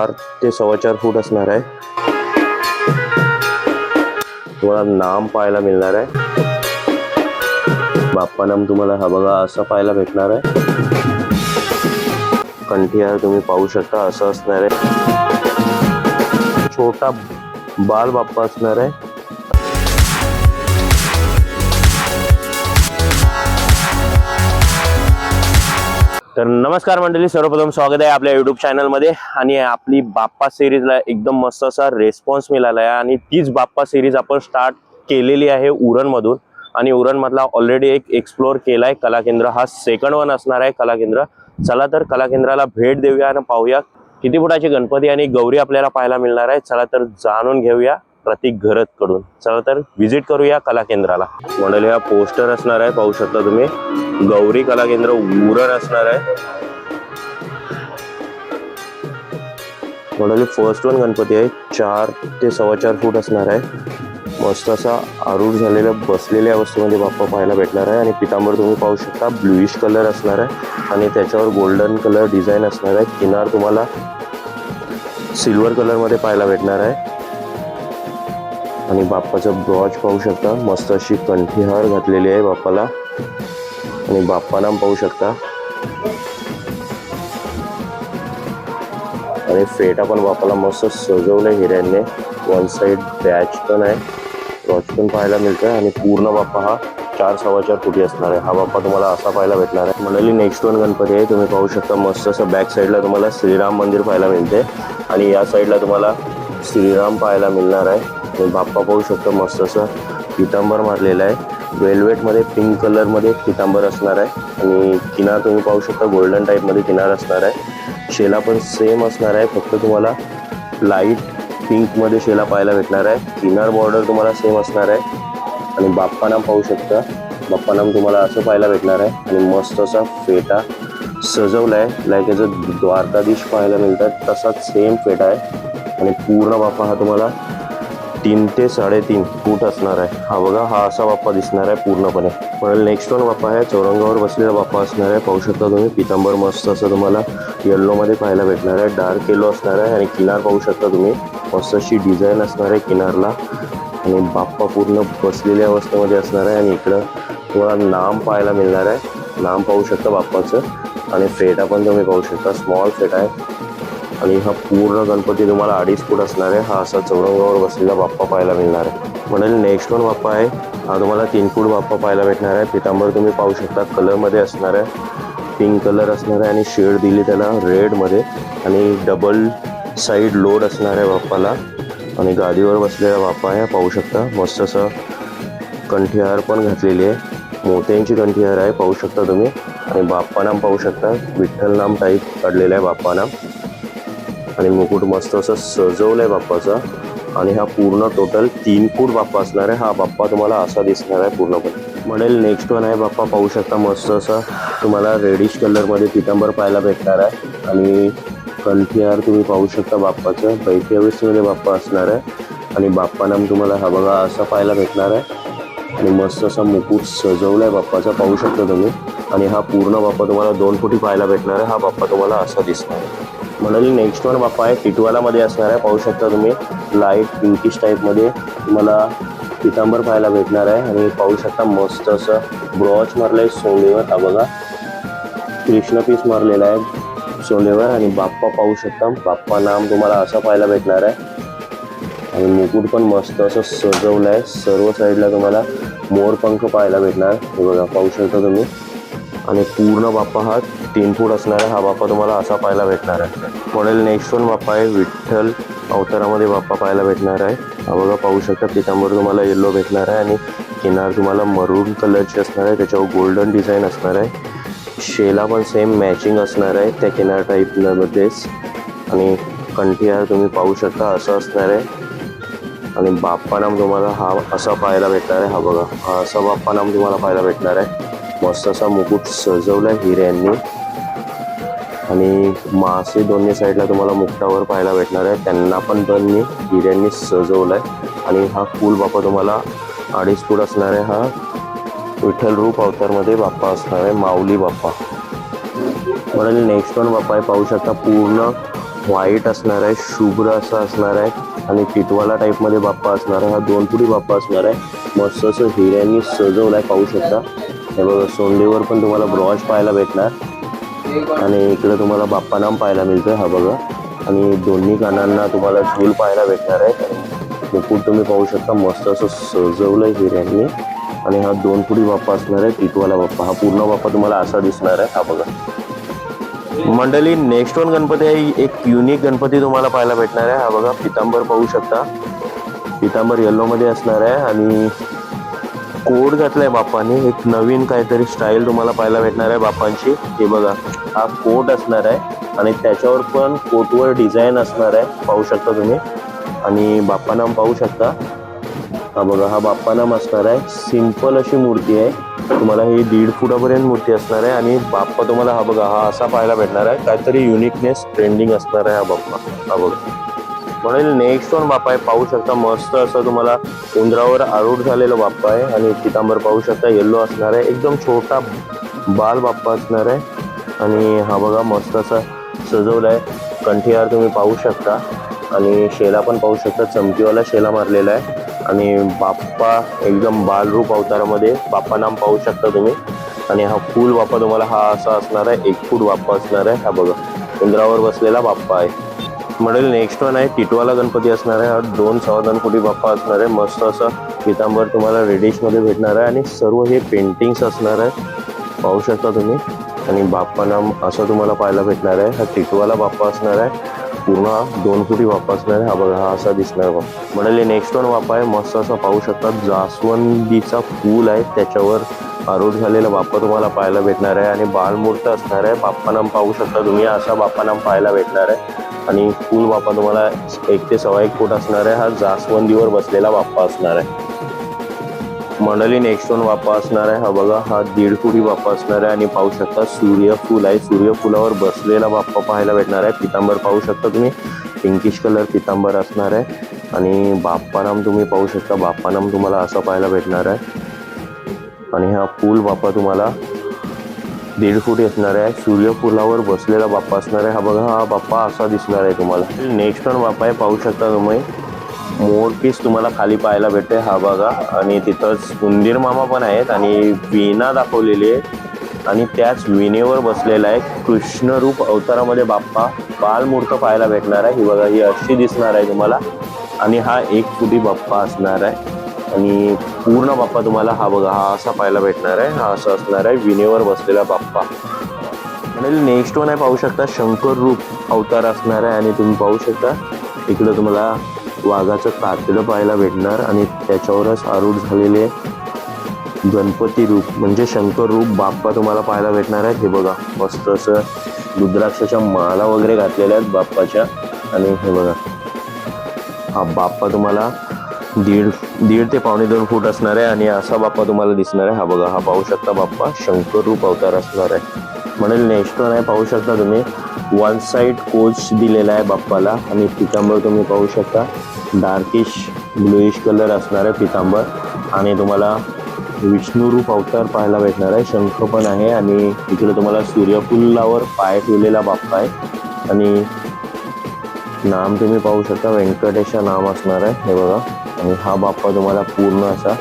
चार ते सव्वा चार फूट असणार आहे तुम्हाला नाम पाहायला मिळणार आहे बाप्पा नाम तुम्हाला हा बघा असं पाहायला भेटणार आहे कंठीहार तुम्ही पाहू शकता, असं असणार आहे छोटा बाल बाप्पा असणार आहे तर नमस्कार मंडळी सर्वप्रथम स्वागत आहे आपल्या युट्यूब चॅनलमध्ये आणि आपली बाप्पा सिरीजला एकदम मस्त असा रेस्पॉन्स मिळाला आहे आणि तीच बाप्पा सिरीज आपण स्टार्ट केलेली आहे उरणमधून. आणि उरणमधला ऑलरेडी एक एक्सप्लोअर केला आहे कला केंद्र हा सेकंड वन असणार आहे कला केंद्र चला तर कला केंद्राला भेट देऊया आणि पाहूया किती फुटाचे गणपती आणि गौरी आपल्याला पाहायला मिळणार आहे. चला तर जाणून घेऊया प्रतीक घरत कडून चला तर व्हिजिट करूया कला केंद्राला मंडळी हा पोस्टर असणार आहे पाहू शकता तुम्ही. गौरी कला केंद्र उरण असणार आहे. म्हणाले फर्स्ट वन गणपती आहे. चार ते सव्वा चार फूट असणार आहे. मस्त असा आरूढ झालेल्या बसलेल्या अवस्थेमध्ये बाप्पा पाहायला भेटणार आहे. आणि पितांबर तुम्ही पाहू शकता ब्लुईश कलर असणार आहे. आणि त्याच्यावर गोल्डन कलर डिझाईन असणार आहे. किनार तुम्हाला सिल्वर कलरमध्ये पाहायला भेटणार आहे. आणि बाप्पाचं ब्रॉज पाहू शकता. मस्त अशी कंठीहार घातलेली आहे बाप्पाला. आणि बाप्पा नाम पाहू शकता. आणि फेटा पण बाप्पाला मस्त सजवलंय हिऱ्यांनी. वन साईड बॅच पण आहे. वॉच पण पाहायला मिळतंय. आणि पूर्ण बाप्पा हा चार सव्वा चार फुटी असणार आहे. हा बाप्पा तुम्हाला असा पाहायला भेटणार आहे. म्हणाली नेक्स्ट वन गणपती आहे. तुम्ही पाहू शकता मस्त असं बॅक साईडला तुम्हाला श्रीराम मंदिर पाहायला मिळते आणि या साईडला तुम्हाला श्रीराम पाहायला मिळणार आहे. बाप्पा पाहू शकता मस्त असं पितांबर मारलेलं आहे. वेल्वेटमध्ये पिंक कलरमध्ये पितांबर असणार आहे. आणि किनार तुम्ही पाहू शकता गोल्डन टाईपमध्ये किनार असणार आहे. शेला पण सेम असणार आहे. फक्त तुम्हाला लाइट पिंकमध्ये शेला पाहायला भेटणार आहे. किनार बॉर्डर तुम्हाला सेम असणार आहे. आणि बाप्पानाम पाहू शकता. बाप्पानाम तुम्हाला असं पाहायला भेटणार आहे. आणि मस्त असा फेटा सजवला आहे लाईक याचं द्वारकाधीश पाहायला मिळतात. तसाच सेम फेटा आहे. आणि पूर्ण बाप्पा हा तुम्हाला तीन ते साडेतीन फूट असणार आहे. हा बघा हा असा बाप्पा दिसणार आहे पूर्णपणे. पण नेक्स्ट वन बाप्पा आहे चौरंगावर बसलेला बाप्पा असणार आहे. पाहू शकता तुम्ही पितांबर मस्त असं तुम्हाला येल्लोमध्ये पाहायला भेटणार आहे. डार्क येलो असणार आहे आणि किनार पाहू शकता तुम्ही मस्त अशी डिझाईन असणार आहे किनारला. आणि बाप्पा पूर्ण बसलेल्या अवस्थेमध्ये असणार आहे आणि इकडं तुम्हाला नाम पाहायला मिळणार आहे. नाम पाहू शकता बाप्पाचं. आणि फेटा पण तुम्ही पाहू शकता. स्मॉल फेटा आहे. आणि हा पूर्ण गणपती तुम्हाला अडीच फूट असणार आहे. हा असा चौरंगावर बसलेला बाप्पा पाहायला मिळणार आहे. म्हणजे नेक्स्ट वन बाप्पा आहे. हा तुम्हाला तीन फूट बाप्पा पाहायला भेटणार आहे. पितांबर तुम्ही पाहू शकता कलरमध्ये असणार आहे. पिंक कलर असणार आहे आणि शेड दिली त्याला रेडमध्ये आणि डबल साईड लोड असणार आहे बाप्पाला. आणि गादीवर बसलेला बाप्पा आहे. पाहू शकता मस्त असं कंठीहार पण घातलेली आहे. मोत्यांची कंठीहार आहे. पाहू शकता तुम्ही. आणि बाप्पा नाम पाहू शकता. विठ्ठल नाम टाईप काढलेलं आहे बाप्पा नाम. आणि मुकुट मस्त असं सजवलं आहे बाप्पाचा. आणि हा पूर्ण टोटल तीन फूट बाप्पा असणार आहे. हा बाप्पा तुम्हाला असा दिसणार आहे पूर्णपणे. म्हणेल नेक्स्ट वन आहे बाप्पा पाहू शकता मस्त असा. तुम्हाला रेडिश कलरमध्ये पितांबर पाहायला भेटणार आहे. आणि कंठीहार तुम्ही पाहू शकता बाप्पाचं. बैठी बाप्पा असणार आहे. आणि बाप्पा नाम तुम्हाला हा बघा असा पाहायला भेटणार आहे. आणि मस्त असा मुकुट सजवलाय बाप्पाचा. पाहू शकता तुम्ही. आणि हा पूर्ण बाप्पा तुम्हाला दोन फुटी पाहायला भेटणार आहे. हा बाप्पा तुम्हाला असा दिसणार आहे. म्हणाली नेक्स्ट वन बाप्पा आहे. टिटवालामध्ये असणार आहे. पाहू शकता तुम्ही लाइट पिंकिश टाईपमध्ये तुम्हाला पितांबर पाहायला भेटणार आहे. आणि पाहू शकता मस्त असं ब्रॉच मारलं आहे सोंडेवर. हा बघा कृष्ण पीस मारलेला आहे सोंडेवर. आणि बाप्पा पाहू शकता बाप्पा नाम तुम्हाला असं पाहायला भेटणार आहे. आणि मुकुट पण मस्त असं सजवलं आहे सर्व साईडला तुम्हाला मोरपंख पाहायला भेटणार. हे बघा पाहू शकता तुम्ही. आणि पूर्ण बाप्पा हा तीन फूट असणार आहे हा बाप्पा तुम्हाला असा पाहायला भेटणार आहे. मॉडेल नेक्स्ट वन बाप्पा आहे विठ्ठल अवतारामध्ये बाप्पा पाहायला भेटणार आहे. हा बघा पाहू शकता पितांबर तुम्हाला येल्लो भेटणार आहे आणि किनार तुम्हाला मरून कलरची असणार आहे. त्याच्यावर गोल्डन डिझाईन असणार आहे. शेला पण सेम मॅचिंग असणार आहे त्या किनार टाईपमध्येच आणि कंठीहार तुम्ही पाहू शकता असं असणार आहे. आणि बाप्पा नाम तुम्हाला हा असा पाहायला भेटणार आहे. हा बघा हा असा बाप्पा नाम तुम्हाला पाहायला भेटणार आहे. मस्त असा मुकुट सजवला हिऱ्यांनी. आणि मासे दोन्ही साईडला तुम्हाला मुकुटावर पाहायला भेटणार आहे. त्यांना पण दोन्ही हिऱ्यांनी आहे आणि हा फूल बाप्पा तुम्हाला अडीच फूट असणार आहे. हा विठ्ठल रूप अवतारमध्ये बाप्पा असणार आहे. माऊली बाप्पा. म्हणून नेक्स्ट पण बाप्पा आहे. पाहू शकता पूर्ण व्हाईट असणार आहे. शुभ्र असा असणार आहे. आणि टिटवाला टाईपमध्ये बाप्पा असणार आहे. हा दोन फुटी बाप्पा असणार आहे. मस्त असं हिऱ्यांनी सजवलं आहे पाहू शकता. हे बघा सोंडेवर पण तुम्हाला ब्रॉश पाहायला भेटणार. आणि इकडं तुम्हाला बाप्पा नाम पाहायला मिळतं हा बघा. आणि दोन्ही कानांना तुम्हाला झूल पाहायला भेटणार आहे. मुकुट तुम्ही पाहू शकता मस्त असं सजवलं आहे हिऱ्यांनी. आणि हा दोन फुटी बाप्पा असणार आहे टिटवाला बाप्पा. हा पूर्ण बाप्पा तुम्हाला असा दिसणार आहे हा बघा. मंडळी नेक्स्ट वन गणपती आहे. एक युनिक गणपती तुम्हाला पाहायला भेटणार आहे हा बघा. पितांबर पाहू शकता. पितांबर येल्लो मध्ये असणार आहे. आणि कोड घातलाय बापाने एक नवीन काहीतरी स्टाईल तुम्हाला पाहायला भेटणार आहे बाप्पांची. हे बघा हा कोट असणार आहे आणि त्याच्यावर पण कोटवर डिझाईन असणार आहे. पाहू शकता तुम्ही. आणि बाप्पा नाम पाहू शकता. हा बघा हा बाप्पा नाम असणार आहे. सिंपल अशी मूर्ती आहे. तुम्हाला ही दीड फुटापर्यंत मूर्ती असणार आहे. आणि बाप्पा तुम्हाला हा बघा हा असा पाहायला भेटणार आहे. काहीतरी युनिकनेस ट्रेंडिंग असणार आहे हा बाप्पा. हा बघा. म्हणून नेक्स्ट वन बाप्पा आहे पाहू शकता मस्त असं तुम्हाला उंदरावर आरूढ झालेलं बाप्पा आहे आणि पितांबर पाहू शकता येल्लो असणार आहे एकदम छोटा बाल बाप्पा असणार आहे आणि हा बघा मस्त असा सजवला आहे कंठीहार तुम्ही पाहू शकता आणि शेला पण पाहू शकता चमकीवाला शेला मारलेला आहे आणि बाप्पा एकदम बालरूप अवतारामध्ये बाप्पा नाम पाहू शकता तुम्ही आणि हा फुल बाप्पा तुम्हाला हा असा असणार आहे एक फूट बाप्पा असणार आहे हा बघा उंदरावर बसलेला बाप्पा आहे. म्हणेल नेक्स्ट वन आहे टिटवाला गणपती असणार आहे. हा दोन सव्वा दोन कोटी बाप्पा असणार आहे. मस्त असं पितांबर तुम्हाला रेडिशमध्ये भेटणार आहे. आणि सर्व हे पेंटिंग्स असणार आहे. पाहू शकता तुम्ही. आणि बाप्पा नाम असं तुम्हाला पाहायला भेटणार आहे. हा टिटवाला बाप्पा असणार आहे. पूर्ण हा दोन कोटी बाप्पा असणार आहे. हा बघा हा असा दिसणार बघ हे नेक्स्ट वन बाप्पा आहे. मस्त असा पाहू शकता. जास्वंदीचा फूल आहे. त्याच्यावर आरूढ झालेला बाप्पा तुम्हाला पाहायला भेटणार आहे. आणि बालमूर्त असणार आहे. बाप्पा नाम पाहू शकता तुम्ही. असा बाप्पा नाम पाहायला भेटणार आहे. आणि कुल बाप्पा तुम्हाला एक ते सव्वा एक फूट असणार आहे. हा जास्वंदीवर बसलेला बाप्पा असणार आहे. मंडली नेक्स्टोन बाप्पा असणार आहे. हा बघा हा दीड फुटी बाप्पा असणार आहे. आणि पाहू शकता सूर्यफूल आहे. सूर्यफुलावर बसलेला बाप्पा पाहायला भेटणार आहे. पितांबर पाहू शकता तुम्ही. पिंकिश कलर पितांबर असणार आहे. आणि बाप्पानाम तुम्ही पाहू शकता. बाप्पानाम तुम्हाला असं पाहायला भेटणार आहे. आणि हा फूल बाप्पा तुम्हाला दीड फूट असणार आहे. सूर्यफुलावर बसलेला बाप्पा असणार आहे. हा बघा हा बाप्पा असा दिसणार आहे तुम्हाला. नेक्स्ट पण बाप्पा आहे पाहू शकता तुम्ही. मोरपीस तुम्हाला खाली पाहायला भेटते. हा बघा आणि तिथंच उंदीर मामा पण आहेत आणि वीणा दाखवलेली आहे. आणि त्याच विणेवर बसलेला आहे कृष्णरूप अवतारामध्ये बाप्पा. बालमूर्त पाहायला भेटणार आहे. ही बघा ही अशी दिसणार आहे तुम्हाला. आणि हा एक फुटी बाप्पा असणार आहे. आणि पूर्ण बाप्पा तुम्हाला हा बघा हा असा पाहायला भेटणार आहे. हा असा असणार आहे विनेवर बसलेला बाप्पा. आणि नेक्स्ट वन आहे पाहू शकता शंकर रूप अवतार असणार आहे. आणि तुम्ही पाहू शकता इकडं तुम्हाला वाघाचं कातडं पाहायला भेटणार. आणि त्याच्यावरच आरूढ झालेले गणपती रूप म्हणजे शंकर रूप बाप्पा तुम्हाला पाहायला भेटणार आहेत. हे बघा मस्त असं रुद्राक्षाच्या माला वगैरे घातलेल्या आहेत बाप्पाच्या. आणि हे बघा हा बाप्पा तुम्हाला दीड दीड ते पावणे दोन फूट असणार आहे आणि असा बाप्पा तुम्हाला दिसणार आहे. हा बघा हा पाहू शकता बाप्पा शंकर रूप अवतार असणार आहे. म्हणेल नेक्स्ट वन आहे? पाहू शकता तुम्ही. वन साईड कोच दिलेला आहे बाप्पाला आणि पितांबर तुम्ही पाहू शकता. डार्किश ब्लुईश कलर असणार आहे पितांबर. आणि तुम्हाला विष्णुरूप अवतार पाहायला भेटणार आहे. शंख पण आहे आणि इकडे तुम्हाला सूर्यफुलावर पाय ठेवलेला बाप्पा आहे. आणि नाम तुम्ही पाहू शकता. व्यंकटेशा नाम असणार आहे. हे बघा. आणि हा बाप्पा तुम्हाला पूर्ण असा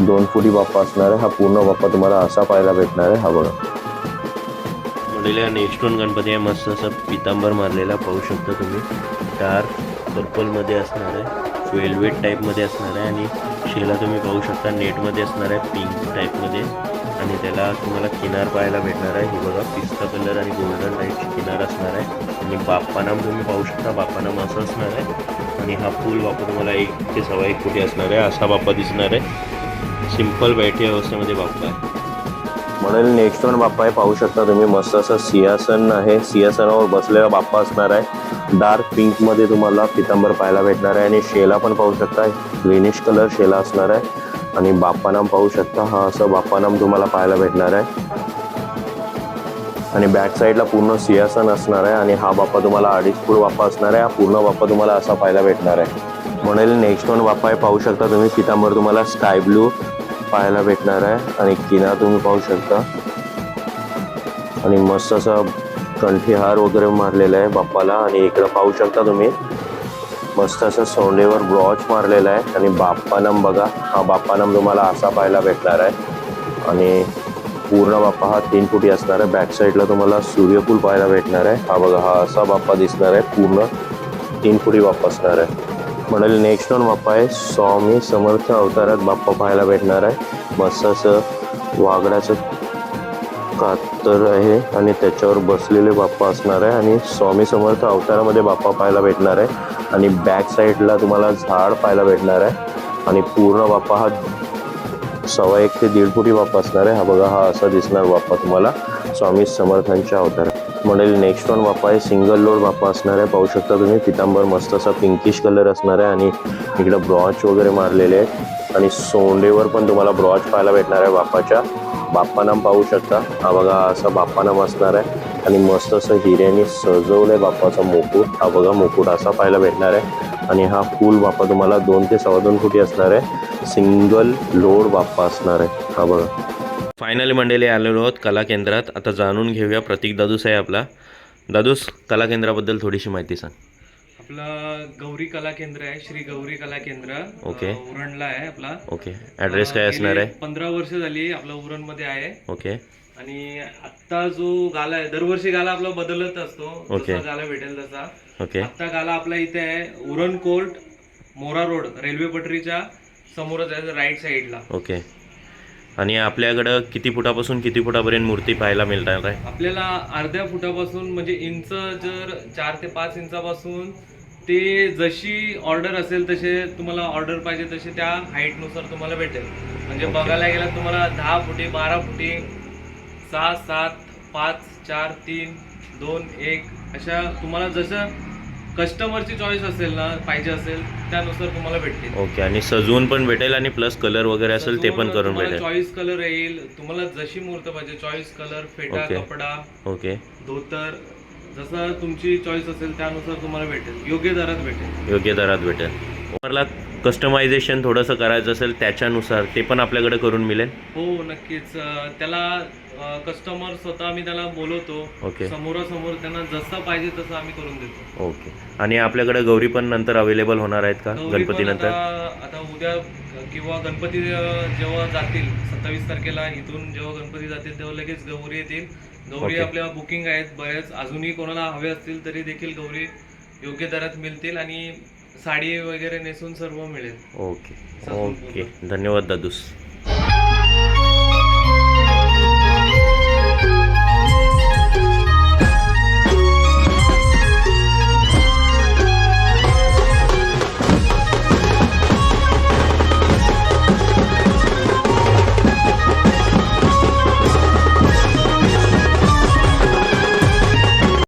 दोन फुटी बाप्पा असणार आहे. हा पूर्ण बाप्पा तुम्हाला असा पाहायला भेटणार आहे. हा बघा. मॉडेल नेक्स्ट गणपती आहे. मस्त असं पितांबर मारलेला पाहू शकता तुम्ही. डार्क पर्पलमध्ये असणार आहे. वेलवेट टाईपमध्ये असणार आहे. आणि शेला तुम्ही पाहू शकता. नेटमध्ये असणार आहे. पिंक टाईपमध्ये आणि त्याला तुम्हाला किनार पाहायला भेटणार आहे. हे बघा पिस्ता कलर आणि गोल्डन टाईपची किनार असणार आहे. आणि बाप्पानाम तुम्ही पाहू शकता बाप्पानाम असं असणार आहे. आणि हा पूल बाप्पा तुम्हाला एक ते सव्वा एक कोटी असणार आहे. असा बाप्पा दिसणार आहे. सिंपल बैठी अवस्थेमध्ये बाप्पा आहे. म्हणून नेक्स्ट पण बाप्पा आहे. पाहू शकता तुम्ही मस्त असं सिंहासन आहे. सिंहासनावर बसलेला बाप्पा असणार आहे. डार्क पिंकमध्ये तुम्हाला पितांबर पाहायला भेटणार आहे. आणि शेला पण पाहू शकता. ग्रीनिश कलर शेला असणार आहे. आणि बाप्पानाम पाहू शकता हा असं बाप्पानाम तुम्हाला पाहायला भेटणार आहे. आणि बॅक साईडला पूर्ण सिंहासन असणार आहे आणि हा बाप्पा तुम्हाला अडीच फूट बाप्पा असणार आहे. हा पूर्ण बाप्पा तुम्हाला असा पाहायला भेटणार आहे. म्हणेल नेक्स्ट वन बाप्पा आहे पाहू शकता तुम्ही पितांबर तुम्हाला स्काय ब्लू पाहायला भेटणार आहे. आणि किनार तुम्ही पाहू शकता. आणि मस्त असा कंठीहार वगैरे मारलेला आहे बाप्पाला. आणि इकडं पाहू शकता तुम्ही मस्त असं सोंडेवर ब्रॉच मारलेला आहे. आणि बाप्पानम बघा हा बाप्पानम तुम्हाला असा पाहायला भेटणार आहे. आणि पूर्ण बाप्पा हा तीन फुटी असणार आहे. बॅक साईडला तुम्हाला सूर्यफूल पाहायला भेटणार आहे. हा बघा हा असा बाप्पा दिसणार आहे. पूर्ण तीन फुटी बाप्पा असणार आहे. म्हणाले नेक्स्ट वन बाप्पा आहे. स्वामी समर्थ अवतारात बाप्पा पाहायला भेटणार आहे. मस्त असं वाघडाचं कातर आहे आणि त्याच्यावर बसलेले बाप्पा असणार आहे आणि स्वामी समर्थ अवतारामध्ये बाप्पा पाहायला भेटणार आहे आणि बॅक साईडला तुम्हाला झाड पाहायला भेटणार आहे. आणि पूर्ण बाप्पा हा सव्वा एक ते दीड फुटी बाप्पा असणार आहे. हा बघा हा असा दिसणार बाप्पा तुम्हाला. स्वामी समर्थांच्या अवतारात. म्हणेल नेक्स्ट वन बाप्पा आहे. सिंगल लोड बाप्पा असणार आहे. पाहू शकता तुम्ही पितांबर मस्त असा पिंकिश कलर असणार आहे आणि इकडं ब्रॉच वगैरे मारलेले आहेत. आणि सोंडेवर पण तुम्हाला ब्रॉच पाहायला भेटणार आहे बाप्पाच्या. बाप्पानाम पाहू शकता. हा बघा असं असा बाप्पानाम असणार आहे. आणि मस्त असं हिऱ्याने आहे बाप्पाचा मुकुट. हा बघा मुकुट असा पाहायला भेटणार आहे. आणि हा फुल बाप्पा तुम्हाला दोन ते सव्वा दोन फुटी असणार आहे. सिंगल लोड बाप्पा असणार आहे. हा बघा. फायनली मंडळी आलेलो आहोत कला केंद्रात. आता जाणून घेऊया प्रतीक दादूस आहे आपला. दादूस कला केंद्राबद्दल थोडीशी माहिती सांग. आपलं गौरी कला केंद्र आहे श्री गौरी कला केंद्र. ओके. उरणला आहे आपला. ओके. ॲड्रेस काय असणार आहे? पंधरा वर्ष झाली आपला उरणमध्ये आहे. ओके. आणि आता जो गाला आहे दरवर्षी गाला आपला बदलत असतो. ओके. जसा गाला भेटेल तसा. ओके. आता गाला आपला इथे आहे Uran court Mora road railway पटरीच्या समोरच आहे राईट साईडला ओके. आणि आपल्याकडं किती फुटापासून किती फुटापर्यंत मूर्ती पाहायला मिळणार आहे? आपल्याला अर्ध्या फुटापासून म्हणजे इंच जर चार ते पाच इंचापासून ते जशी ऑर्डर असेल तसे तुम्हाला ऑर्डर पाहिजे तसे त्या हाईटनुसार तुम्हाला भेटेल. म्हणजे Okay. बघायला गेला तुम्हाला दहा फुटी बारा फुटी सहा सात पाच चार तीन दोन एक अशा तुम्हाला जसं कस्टमरची चॉईस असेल ना पाहिजे असेल त्यानुसार तुम्हाला भेटतील. ओके आणि सजवून पण भेटेल आणि प्लस कलर वगैरे असेल ते पण करून भेटेल. चॉईस कलर येईल. तुम्हाला जशी मूर्त पाहिजे चॉईस कलर फेटा Okay. कपडा ओके धोतर जसं तुमची चॉईस असेल त्यानुसार तुम्हाला भेटेल. योग्य दरात भेटेल. योग्य दरात भेटेल. मला कस्टमायझेशन थोडंसं करायचं असेल त्याच्यानुसार ते पण आपल्याकडे करून मिळेल. हो नक्कीच. अं, त्याला कस्टमर स्वतः आम्ही त्याला बोलवतो. ओके. समोरासमोर त्यांना जसं पाहिजे तसं आम्ही करून देतो. ओके. आणि आपल्याकडे गौरी पण नंतर अवेलेबल होणार आहेत का? गौरी पण गणपतीनंतर? आता आता उद्या किंवा गणपती अं, जेव्हा जातील सत्तावीस तारखेला इथून जेव्हा गणपती जातील तेव्हा लगेच गौरी येतील. गौरी ओके. आपल्या बुकिंग आहेत बरेच. अजूनही कोणाला हवे असतील तरी देखील गौरी योग्य दरात मिळतील आणि साडी वगैरे नेसून सर्व मिळेल. ओके ओके धन्यवाद दादूस.